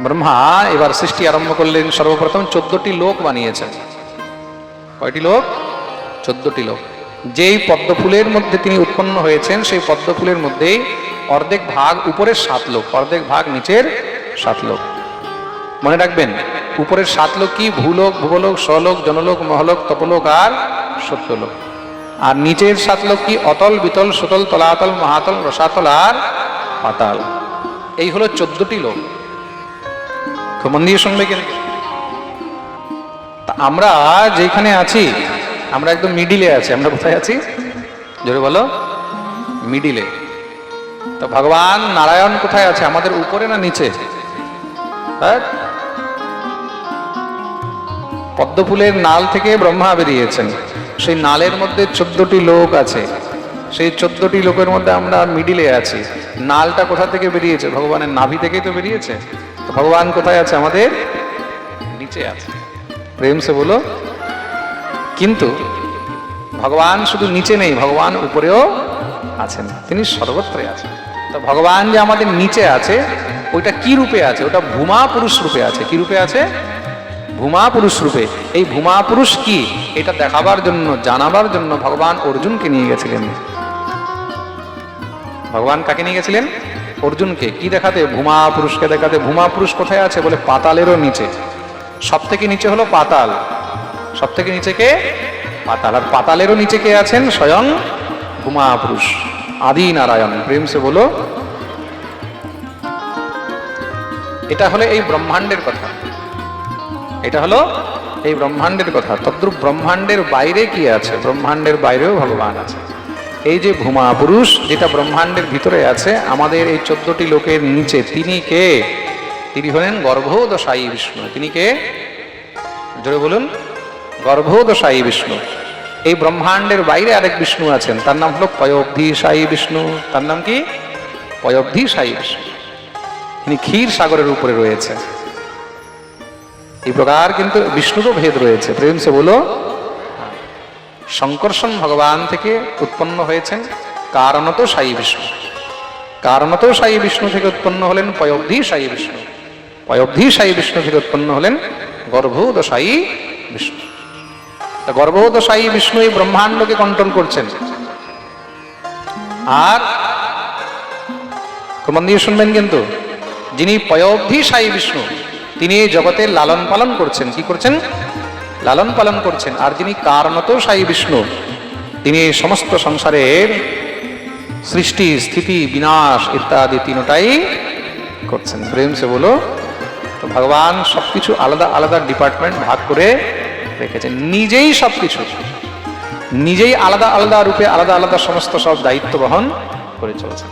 ব্রহ্মা, এবার সৃষ্টি আরম্ভ করলেন সর্বপ্রথম চোদ্দটি লোক বানিয়েছেন। কয়টি লোক? চোদ্দটি লোক। যেই পদ্ম ফুলের মধ্যে তিনি উৎপন্ন হয়েছেন, সেই পদ্ম ফুলের মধ্যেই অর্ধেক ভাগ উপরের সাত লোক, অর্ধেক ভাগ নিচের সাত লোক। মনে রাখবেন, উপরের সাত লোক কি? ভূলোক, ভূগোলোক, স্বলোক, জনলোক, মহলোক, তপলোক আর সত্যলোক। আর নিচের সাত লোক কি? অতল, বিতল, সুতল, তলাতল, মহাতল, রসাতল আর পাতাল। এই হলো চোদ্দটি লোক। খুব মন দিয়ে শুনবে কিন্তু তা আমরা যেখানে আছি, আমরা একদম মিডিলে আছি। আমরা কোথায় আছি? জোরে বলো। মিডিলে। তো ভগবান নারায়ণ কোথায় আছে? আমাদের উপরে না নিচে? পদ্মফুলের নাল থেকে ব্রহ্মা বেরিয়েছেন। সেই নালের মধ্যে চোদ্দটি লোক আছে। সেই চোদ্দটি লোকের মধ্যে আমরা মিডিলে আছি। নালটা কোথা থেকে বেরিয়েছে? ভগবানের নাভি থেকেই তো বেরিয়েছে। তো ভগবান কোথায় আছে আমাদের? নিচে আছে। প্রেম সে বলো। কিন্তু ভগবান শুধু নিচে নেই ভগবান উপরেও আছেন। তিনি সর্বত্রই আছেন। তো ভগবান যে আমাদের নিচে আছে ওইটা কি রূপে আছে? ওটা ভূমা পুরুষ রূপে আছে। কি রূপে আছে? ভূমা পুরুষ রূপে। এই ভূমা পুরুষ কি? এটা দেখাবার জন্য জানাবার জন্য ভগবান অর্জুনকে নিয়ে গেছিলেন। ভগবান কাকে নিয়ে গেছিলেন? অর্জুনকে কি দেখাতে? ভূমা পুরুষকে দেখাতে। ভূমা পুরুষ কোথায় আছে বলে? পাতালেরও নিচে। সব থেকে নিচে হলো পাতাল। সব থেকে নিচে কে? পাতাল। আর পাতালেরও নিচে কে আছেন? স্বয়ং ভূমা পুরুষ। আদি নারায়ণ প্রেম সে বলো। এটা হলো এই ব্রহ্মাণ্ডের কথা। এটা হলো এই ব্রহ্মাণ্ডের কথা। তদ্রুপ ব্রহ্মাণ্ডের বাইরে কি আছে? ব্রহ্মাণ্ডের বাইরেও ভগবান আছে। এই যে ভূমা পুরুষ, যেটা ব্রহ্মাণ্ডের ভিতরে আছে, আমাদের এই চোদ্দটি লোকের নিচে তিনি কে? তিনি হলেন গর্ভদশায়ী বিষ্ণু। তিনি কে? জোরে বলুন। গর্ভোদশায়ী বিষ্ণু। এই ব্রহ্মাণ্ডের বাইরে আরেক বিষ্ণু আছেন। তার নাম হলো সাই বিষ্ণু। তার নাম কি? পয়োব্ধি সাই বিষ্ণু। তিনি ক্ষীর সাগরের উপরে রয়েছে। এই প্রকার কিন্তু বিষ্ণুরও ভেদ রয়েছে। প্রেম সে বলো শঙ্কর্ষণ ভগবান থেকে উৎপন্ন হয়েছেন কারণত সাই বিষ্ণু। কারণত সাই বিষ্ণু থেকে উৎপন্ন হলেন পয়োব্ধি সাই বিষ্ণু। পয়োব্ধি সাই বিষ্ণু থেকে উৎপন্ন হলেন গর্ভোদশায়ী বিষ্ণু। তা গর্ভোদশায়ী বিষ্ণু এই ব্রহ্মাণ্ডকে কন্ট্রোল করছেন। আর মন দিয়ে শুনবেন কিন্তু, যিনি পয়োব্ধি সাই বিষ্ণু, তিনি জগতের লালন পালন করছেন। কি করছেন? লালন পালন করছেন। আর যিনি কারণত সাই বিষ্ণু, তিনি সমস্ত সংসারের সৃষ্টি, স্থিতি, বিনাশ ইত্যাদি তিনটাই করছেন। প্রেম সে বলো, তো ভগবান সবকিছু আলাদা আলাদা ডিপার্টমেন্ট ভাগ করে রেখেছেন। নিজেই সবকিছু, নিজেই আলাদা আলাদা রূপে আলাদা আলাদা সমস্ত সব দায়িত্ব বহন করে চলছেন।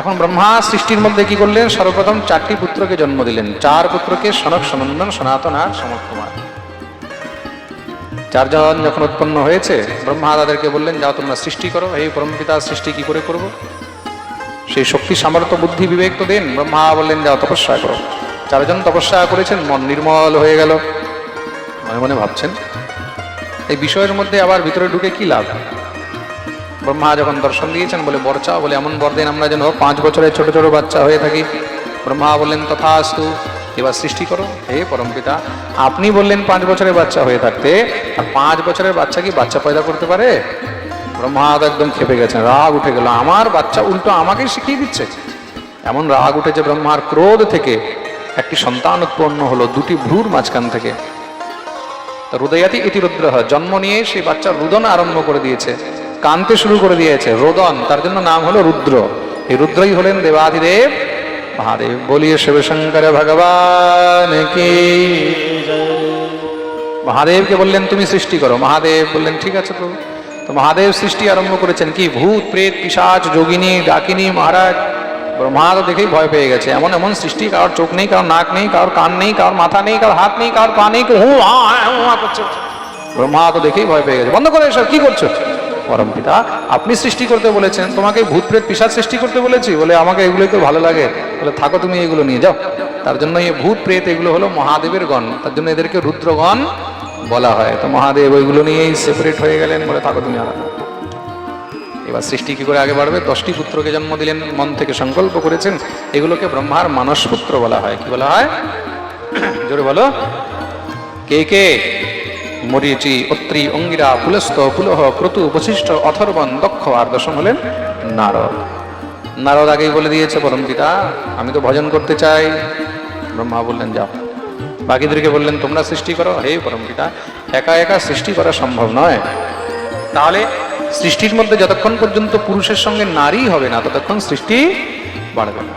এখন ব্রহ্মা সৃষ্টির মধ্যে কি করলেন? সর্বপ্রথম চারটি পুত্রকে জন্ম দিলেন। চার পুত্রকে সনক সনন্দন সনাতন আর সমর কুমার চারজন যখন উৎপন্ন হয়েছে, ব্রহ্মা তাদেরকে বললেন, যাও তোমরা সৃষ্টি করো। এই পরমপিতা সৃষ্টি কি করে করব? সেই শক্তি, সামর্থ্য, বুদ্ধি, বিবেক তো দেন। ব্রহ্মা বললেন, যাও, তপস্যা করো। চারজন তপস্যা করেছেন, মন নির্মল হয়ে গেল। মনে মনে ভাবছেন, এই বিষয়ের মধ্যে আবার ভিতরে ঢুকে কি লাভ? ব্রহ্মা যখন দর্শন দিয়েছেন, বলে বরচা বলে, এমন বর দেন আমরা যেন পাঁচ বছরের ছোট ছোট বাচ্চা হয়ে থাকি। ব্রহ্মা বললেন, তথাস্তু। এবার সৃষ্টি করো। হে পরমপিতা আপনি বললেন পাঁচ বছরের বাচ্চা হয়ে থাকতে, আর পাঁচ বছরের বাচ্চা কি বাচ্চা পয়দা করতে পারে? ব্রহ্মা তো একদম খেপে গেছেন, রাগ উঠে গেল। আমার বাচ্চা উল্টো আমাকেই শিখিয়ে দিচ্ছে। এমন রাগ উঠেছে ব্রহ্মার ক্রোধ থেকে। একটি সন্তান উৎপন্ন হলো দুটি ভ্রুর মাঝখান থেকে। হৃদয়াতি ইতি রুদ্র জন্ম নিয়ে সেই বাচ্চা রুদন আরম্ভ করে দিয়েছে, কানতে শুরু করে দিয়েছে। রোদন, তার জন্য নাম হলো রুদ্র। এই রুদ্রই হলেন দেবাদিদেব মহাদেব বলিয়ে শিবশঙ্কর ভগবান কি মহাদেবকে বললেন তুমি সৃষ্টি করো মহাদেব বললেন ঠিক আছে প্রভু তো মহাদেব সৃষ্টি আরম্ভ করেছেন কি ভূত প্রেত পিসাচ যোগিনী ডাকিনী মহারাজ ব্রহ্মা তো দেখেই ভয় পেয়ে গেছে এমন এমন সৃষ্টি কারোর চোখ নেই কারোর নাক নেই কারোর কান নেই কারোর মাথা নেই কারোর হাত নেই কারোর পা নেই হু হা করছে ব্রহ্মা তো দেখেই ভয় পেয়ে গেছে বন্ধ করে এসব কি করছ পরম পিতা, আপনি সৃষ্টি করতে বলেছেন, তোমাকে ভূত প্রেত পিসাচ সৃষ্টি করতে বলেছি, বলে আমাকে এগুলোই তো ভালো লাগে, বলে থাকো তুমি এগুলো নিয়ে যাও। তার জন্য এই ভূত প্রেত এগুলো হলো মহাদেবের গণ, তার জন্য এদেরকে রুদ্রগণ বলা হয়। তো মহাদেব ওইগুলো নিয়েই সেপারেট হয়ে গেলেন, বলে থাকো তুমি আলাদা এবার সৃষ্টি কি করে আগে বাড়বে? দশটি পুত্রকে জন্ম দিলেন, মন থেকে সংকল্প করেছেন, এগুলোকে ব্রহ্মার মানস পুত্র বলা হয়। কি বলা হয়? জোরে বলো। কে কে? মরিচি অত্রি অঙ্গিরা পুলস্ত পুলহ ক্রতু, বশিষ্ঠ, অথর্বণ, দক্ষ আর দশম হলেন নারদ। নারদ আগেই বলে দিয়েছে পরম পিতা, আমি তো ভজন করতে চাই। ব্রহ্মা বললেন, যাও। বাকিদেরকে বললেন, তোমরা সৃষ্টি করো? হে পরম পিতা, একা একা সৃষ্টি করা সম্ভব নয়। তাহলে সৃষ্টির মধ্যে যতক্ষণ পর্যন্ত পুরুষের সঙ্গে নারী হবে না, ততক্ষণ সৃষ্টি বাড়বে না।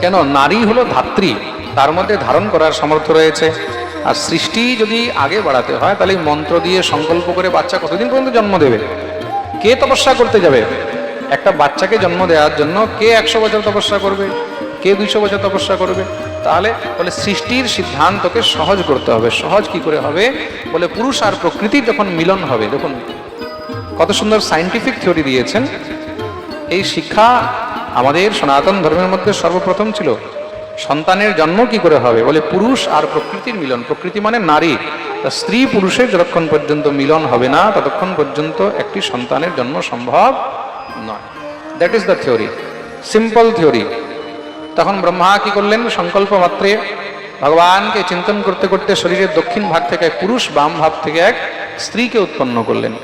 কেন? নারী হলো ধাত্রী, তার মধ্যে ধারণ করার সামর্থ্য রয়েছে। আর সৃষ্টি যদি আগে বাড়াতে হয়, তাহলে মন্ত্র দিয়ে সংকল্প করে বাচ্চা কতদিন পর্যন্ত জন্ম দেবে? কে তপস্যা করতে যাবে? একটা বাচ্চাকে জন্ম দেওয়ার জন্য কে একশো বছর তপস্যা করবে? কে দুইশো বছর তপস্যা করবে? তাহলে বলে সৃষ্টির সিদ্ধান্তকে সহজ করতে হবে। সহজ কি করে হবে? বলে পুরুষ আর প্রকৃতির যখন মিলন হবে, দেখুন, কত সুন্দর সাইন্টিফিক থিওরি দিয়েছেন। এই শিক্ষা আমাদের সনাতন ধর্মের মধ্যে সর্বপ্রথম ছিল। সন্তানের জন্ম কি করে হবে? বলে পুরুষ আর প্রকৃতির মিলন। প্রকৃতি মানে নারী। তা স্ত্রী পুরুষের যতক্ষণ পর্যন্ত মিলন হবে না, ততক্ষণ পর্যন্ত একটি সন্তানের জন্ম সম্ভব নয়। That is the theory simple theory তখন ব্রহ্মা কি করলেন? সংকল্প মাত্রে ভগবানকে চিন্তন করতে করতে শরীরের দক্ষিণ ভাগ থেকে এক পুরুষ, বাম ভাব থেকে এক স্ত্রীকে উৎপন্ন করলেন।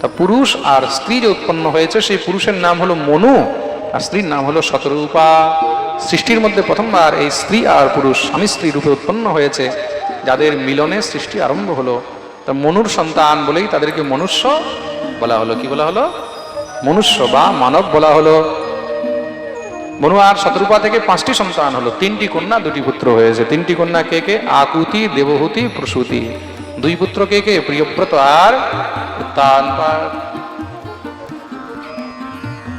তা পুরুষ আর স্ত্রী যে উৎপন্ন হয়েছে, সেই পুরুষের নাম হলো মনু, আর স্ত্রীর নাম হলো শতরূপা। সৃষ্টির মধ্যে প্রথমবার এই স্ত্রী আর পুরুষ স্বামী স্ত্রী রূপে উৎপন্ন হয়েছে, যাদের মিলনে সৃষ্টি আরম্ভ হলো। তা মনুর সন্তান বলেই তাদেরকে মনুষ্য বলা হলো। কি বলা হলো? মনুষ্য বা মানব বলা হলো। মনু আর শতরূপা থেকে পাঁচটি সন্তান হলো। তিনটি কন্যা, দুটি পুত্র হয়েছে। তিনটি কন্যা কে কে? আকুতি, দেবহূতি, প্রসূতি। দুই পুত্র কে কে? প্রিয়ব্রত আর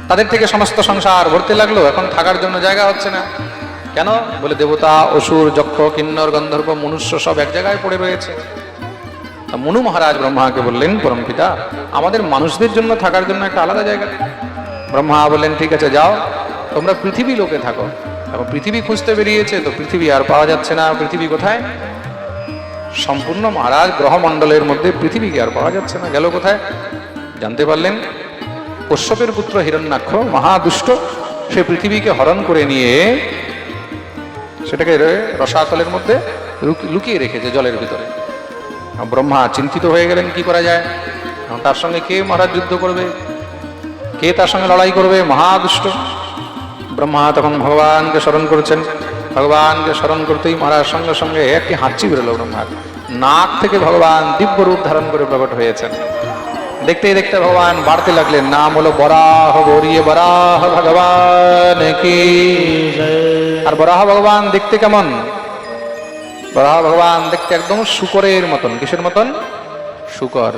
তাদের থেকে সমস্ত সংসার ভরতে লাগল, এখন থাকার জন্য জায়গা হচ্ছে না। কেন? বলে দেবতা, অসুর, যক্ষ, কিন্নর, গন্ধর্ব, মনুষ্য সব এক জায়গায় পড়ে রয়েছে। মনু মহারাজ ব্রহ্মাকে বললেন, পরম পিতা, আমাদের মানুষদের জন্য থাকার জন্য একটা আলাদা জায়গা। ব্রহ্মা বললেন, ঠিক আছে, যাও, তোমরা পৃথিবী লোকে থাকো। এখন পৃথিবী খুঁজতে বেরিয়েছে, তো পৃথিবী আর পাওয়া যাচ্ছে না। পৃথিবী কোথায়? সম্পূর্ণ মহারাজ গ্রহমণ্ডলের মধ্যে পৃথিবীকে আর পাওয়া যাচ্ছে না। গেল কোথায়? জানতে পারলেন কশ্যপের পুত্র হিরণ্যাক্ষ মহাদুষ্ট, সে পৃথিবীকে হরণ করে নিয়ে সেটাকে রসাতলের মধ্যে লুকিয়ে রেখেছে জলের ভিতরে। ব্রহ্মা চিন্তিত হয়ে গেলেন, কি করা যায়? তার সঙ্গে কে মহারাজ যুদ্ধ করবে? কে তার সঙ্গে লড়াই করবে? মহাদুষ্ট। ব্রহ্মা তখন ভগবানকে স্মরণ করেছেন। ভগবানকে স্মরণ করতেই মহারাজ সঙ্গে সঙ্গে একটি হাঁচি বেরোলো ব্রহ্মার। নাক থেকে ভগবান দিব্য রূপ ধারণ করে প্রকট হয়েছেন। দেখতে দেখতে ভগবান বাড়তে লাগলেন। নাম হলো বরাহ বরিয়ে বরাহ, ভগবান কি আর বরাহ ভগবান দেখতে কেমন? বরাহ ভগবান দেখতে একদম শুকরের মতন। কিসের মতন? শুকর।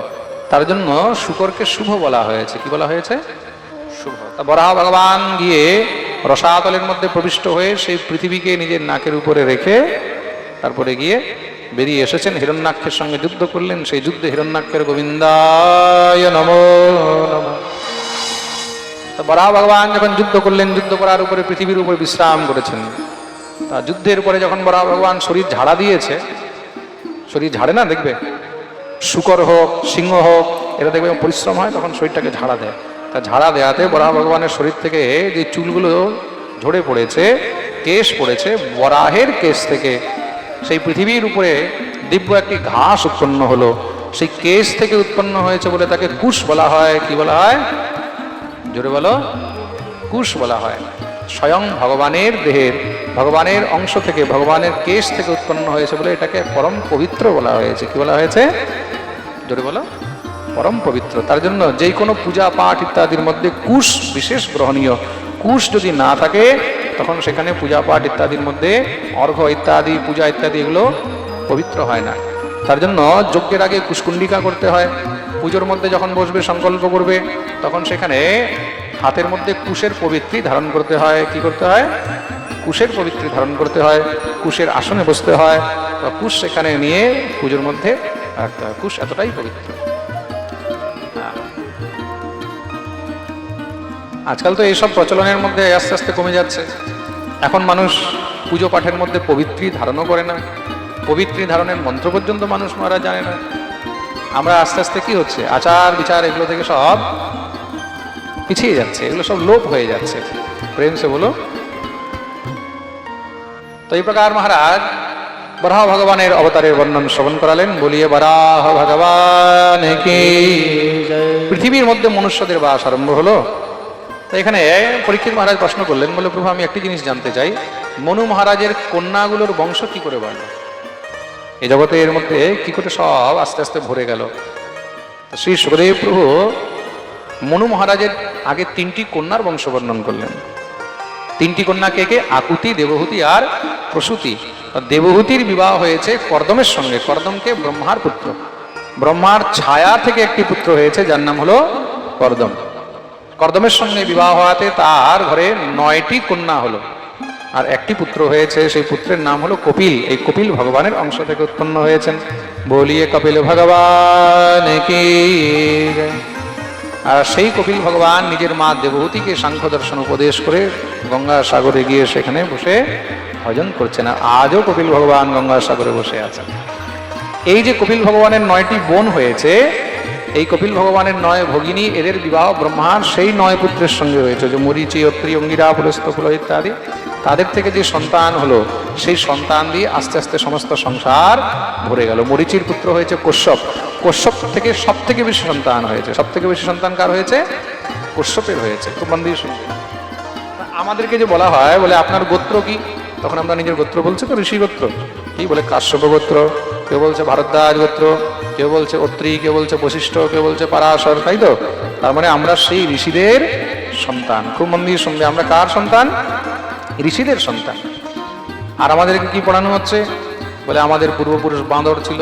তার জন্য শুকরকে শুভ বলা হয়েছে। কি বলা হয়েছে? শুভ। তা বরাহ ভগবান গিয়ে রসাতলের মধ্যে প্রবিষ্ট হয়ে সেই পৃথিবীকে নিজের নাকের উপরে রেখে তারপরে গিয়ে বেরিয়ে এসেছেন, হিরণ্যাক্ষের সঙ্গে যুদ্ধ করলেন, সেই যুদ্ধে হিরণ্যাক্ষের গোবিন্দায় নম বরাহ ভগবান যখন যুদ্ধ করলেন, যুদ্ধ করার উপরে, পৃথিবীর উপরে বিশ্রাম করেছেন। তা যুদ্ধের পরে যখন বরাহ ভগবান শরীর ঝাড়া দিয়েছে, শরীর ঝাড়ে না, দেখবে? শুকর হোক, সিংহ হোক এটা দেখবে পরিশ্রম হয়, তখন শরীরটাকে ঝাড়া দেয়। তা ঝাড়া দেওয়াতে বরাহ ভগবানের শরীর থেকে যে চুলগুলো ঝরে পড়েছে, কেশ পড়েছে, বরাহের কেশ থেকে সেই পৃথিবীর উপরে দিব্য একটি ঘাস উৎপন্ন হলো। সেই কেশ থেকে উৎপন্ন হয়েছে বলে তাকে কুশ বলা হয়। কি বলা হয়? জোরে বলো। কুশ বলা হয়। স্বয়ং ভগবানের দেহের, ভগবানের অংশ থেকে, ভগবানের কেশ থেকে উৎপন্ন হয়েছে বলে এটাকে পরম পবিত্র বলা হয়েছে। কি বলা হয়েছে? জোরে বলো। পরম পবিত্র। তার জন্য যে কোনো পূজা পাঠ ইত্যাদির মধ্যে কুশ বিশেষ গ্রহণীয়। কুশ যদি না থাকে তখন সেখানে পূজা পাঠ ইত্যাদির মধ্যে অর্ঘ্য ইত্যাদি, পূজা ইত্যাদি এগুলো পবিত্র হয় না। তার জন্য যজ্ঞের আগে কুশকুণ্ডিকা করতে হয়। পুজোর মধ্যে যখন বসবে, সংকল্প করবে, তখন সেখানে হাতের মধ্যে কুশের পবিত্রী ধারণ করতে হয়। কি করতে হয়? কুশের পবিত্রী ধারণ করতে হয়। কুশের আসনে বসতে হয়। বা কুশ সেখানে নিয়ে পুজোর মধ্যে হয়। কুশ এতটাই পবিত্র। আজকাল তো এইসব প্রচলনের মধ্যে আস্তে আস্তে কমে যাচ্ছে। এখন মানুষ পুজো পাঠের মধ্যে পবিত্রী ধারণও করে না। পবিত্রী ধারণের মন্ত্র পর্যন্ত মানুষ মারা জানে না। আমরা আস্তে আস্তে কি হচ্ছে? আচার বিচার এগুলো থেকে সব পিছিয়ে যাচ্ছে। এগুলো সব লোপ হয়ে যাচ্ছে। প্রেম সে বলো। তো এই প্রকার মহারাজ বরাহ ভগবানের অবতারের বর্ণন শ্রবণ করালেন। বলিয়ে বরাহ ভগবান পৃথিবীর মধ্যে মনুষ্যদের বাস আরম্ভ হলো। তো এখানে পরীক্ষিত মহারাজ প্রশ্ন করলেন বলে প্রভু, আমি একটি জিনিস জানতে চাই। মনু মহারাজের কন্যাগুলোর বংশ কি করে বাড়ল এই জগতে এর মধ্যে কি করে সব আস্তে আস্তে ভরে গেল। শ্রী সুখদেব প্রভু মনু মহারাজের আগে তিনটি কন্যার বংশ বর্ণন করলেন। তিনটি কন্যা কে কে? আকুতি, দেবহূতি আর প্রসূতি। দেবহূতির বিবাহ হয়েছে কর্দমের সঙ্গে। কর্দমকে ব্রহ্মার পুত্র। ব্রহ্মার ছায়া থেকে একটি পুত্র হয়েছে, যার নাম হলো কর্দম। কর্দমের সঙ্গে বিবাহ হওয়াতে তার ঘরে নয়টি কন্যা হলো। আর একটি পুত্র হয়েছে, সেই পুত্রের নাম হলো কপিল। এই কপিল ভগবানের অংশ থেকে উৎপন্ন হয়েছেন। বলিয়ে কপিল, ভগবান আর সেই কপিল ভগবান নিজের মা দেবহূতিকে সাংখ্য দর্শন উপদেশ করে গঙ্গা সাগরে গিয়ে সেখানে বসে ভজন করছেন। আর আজও কপিল ভগবান গঙ্গা সাগরে বসে আছেন। এই যে কপিল ভগবানের নয়টি বোন হয়েছে এই কপিল ভগবানের নয় ভগিনী, এদের বিবাহ ব্রহ্মার, সেই নয় পুত্রের সঙ্গে হয়েছে যে মরিচি, অত্রি, অঙ্গিরা পুলস্ত ফুল ইত্যাদি তাদের থেকে যে সন্তান হলো, সেই সন্তান দিয়ে আস্তে আস্তে সমস্ত সংসার ভরে গেল। মরিচির পুত্র হয়েছে কশ্যপ। কশ্যপ থেকে সব থেকে বেশি সন্তান হয়েছে। সব থেকে বেশি সন্তান কার হয়েছে? কশ্যপের হয়েছে। খুব আমাদেরকে যে বলা হয়, বলে আপনার গোত্র কি? তখন আমরা নিজের গোত্র বলছি তো ঋষি গোত্র কি বলে? কাশ্যপ গোত্র কেউ বলছে ভারদ্বাজ গোত্র, কেউ বলছে অত্রি, কেউ বলছে বশিষ্ঠ, কেউ বলছে পারাশর, তাই তো? তার মানে আমরা সেই ঋষিদের সন্তান। খুব মন দিয়ে শুনবে, আমরা কার সন্তান? ঋষিদের সন্তান। আর আমাদেরকে কি পড়ানো হচ্ছে? বলে আমাদের পূর্বপুরুষ বাঁদর ছিল।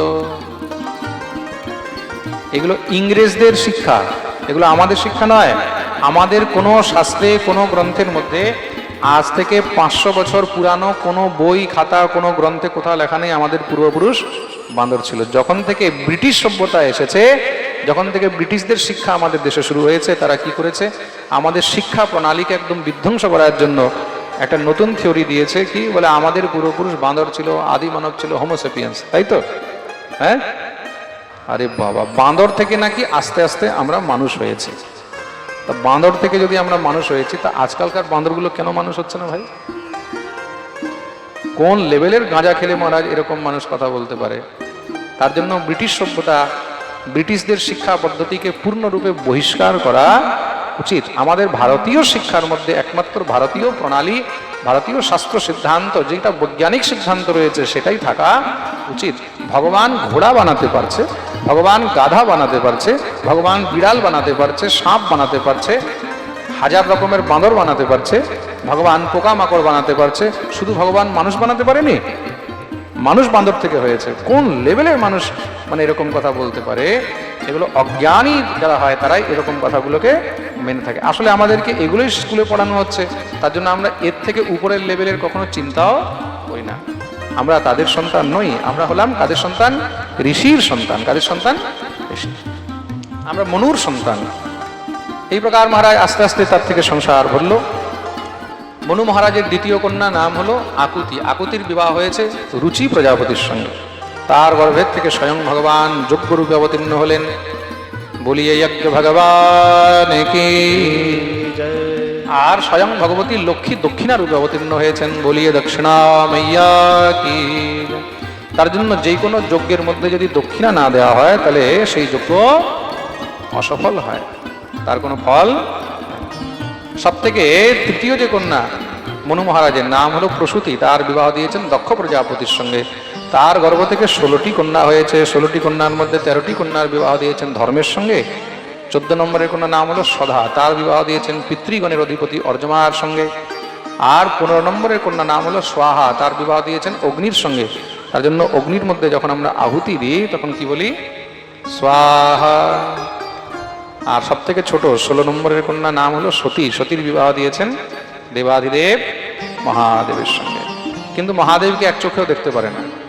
এগুলো ইংরেজদের শিক্ষা। এগুলো আমাদের শিক্ষা নয়। আমাদের কোনো শাস্ত্রে, কোনো গ্রন্থের মধ্যে আজ থেকে পাঁচশো বছর পুরানো কোনো বই, খাতা, কোনো গ্রন্থে কোথাও লেখা নেই আমাদের পূর্বপুরুষ। বান্দর ছিল। যখন থেকে ব্রিটিশ সভ্যতা এসেছে, যখন থেকে ব্রিটিশদের শিক্ষা আমাদের দেশে শুরু হয়েছে, তারা কি করেছে? আমাদের শিক্ষা প্রণালীকে একদম বিধ্বংস করার জন্য একটা নতুন থিওরি দিয়েছে কি? বলে আমাদের পূর্বপুরুষ বান্দর ছিল, আদি মানব ছিল হোমোসেপিয়েন্স তাই তো? হ্যাঁ? আরে বাবা বাঁদর থেকে নাকি আস্তে আস্তে আমরা মানুষ হয়েছি। তা বাঁদর থেকে যদি আমরা মানুষ হয়েছি, তা আজকালকার বাঁদরগুলো কেন মানুষ হচ্ছে না ভাই? কোন লেভেলের গাঁজা খেলে মহারাজ এরকম মানুষ কথা বলতে পারে? তার জন্য ব্রিটিশ সভ্যতা ব্রিটিশদের শিক্ষা পদ্ধতিকে পূর্ণরূপে বহিষ্কার করা উচিত। আমাদের ভারতীয় শিক্ষার মধ্যে একমাত্র ভারতীয় প্রণালী, ভারতীয় শাস্ত্র সিদ্ধান্ত, যেটা বৈজ্ঞানিক সিদ্ধান্ত রয়েছে, সেটাই থাকা উচিত। ভগবান ঘোড়া বানাতে পারছে, ভগবান গাধা বানাতে পারছে, ভগবান বিড়াল বানাতে পারছে, সাপ বানাতে পারছে হাজার রকমের বাঁদর বানাতে পারছে, ভগবান পোকামাকড় বানাতে পারছে, শুধু ভগবান মানুষ বানাতে পারেনি? মানুষ বান্দর থেকে হয়েছে। কোন লেভেলের মানুষ মানে এরকম কথা বলতে পারে? এগুলো অজ্ঞানী যারা হয়, তারাই এরকম কথাগুলোকে মেনে থাকে। আসলে আমাদেরকে এগুলোই স্কুলে পড়ানো হচ্ছে। তার জন্য আমরা এর থেকে উপরের লেভেলের কখনো চিন্তাও করি না। আমরা তাদের সন্তান নই, আমরা হলাম কাদের সন্তান? ঋষির সন্তান। কাদের সন্তান? আমরা মনুর সন্তান। এই প্রকার মহারাজ আস্তে আস্তে তার থেকে সংসার ভরল। মনু মহারাজের দ্বিতীয় কন্যা নাম হলো আকুতি। আকুতির বিবাহ হয়েছে রুচি প্রজাপতির সঙ্গে। তার গর্ভের থেকে স্বয়ং ভগবান যজ্ঞরূপে অবতীর্ণ হলেন। বলিয়ে, যজ্ঞ ভগবান কি? আর স্বয়ং ভগবতী লক্ষ্মী দক্ষিণা রূপে অবতীর্ণ হয়েছেন। বলিয়ে, দক্ষিণা মাইয়া কি? তার জন্য যে কোনো যজ্ঞের মধ্যে যদি দক্ষিণা না দেওয়া হয়, তাহলে সেই যজ্ঞ অসফল হয়। তার কোনো ফল? সব থেকে তৃতীয় যে কন্যা, মনু মহারাজের নাম হলো প্রসূতি। তার বিবাহ দিয়েছেন দক্ষ প্রজাপতির সঙ্গে। তার গর্ভ থেকে ষোলোটি কন্যা হয়েছে। ষোলোটি কন্যার মধ্যে তেরোটি কন্যার বিবাহ দিয়েছেন ধর্মের সঙ্গে। চোদ্দ নম্বরের কন্যা নাম হলো সধা। তার বিবাহ দিয়েছেন পিতৃগণের অধিপতি অর্জমার সঙ্গে। আর পনেরো নম্বরের কন্যা নাম হলো সোহা তার বিবাহ দিয়েছেন অগ্নির সঙ্গে। তার জন্য অগ্নির মধ্যে যখন আমরা আহুতি দিই, তখন কি বলি? স্বাহা আর সব থেকে ছোট, ষোলো নম্বরের কন্যা নাম হলো সতী। সতীর বিবাহ দিয়েছেন দেবাদিদেব মহাদেবের সঙ্গে। কিন্তু মহাদেবকে এক চোখেও দেখতে পারে না।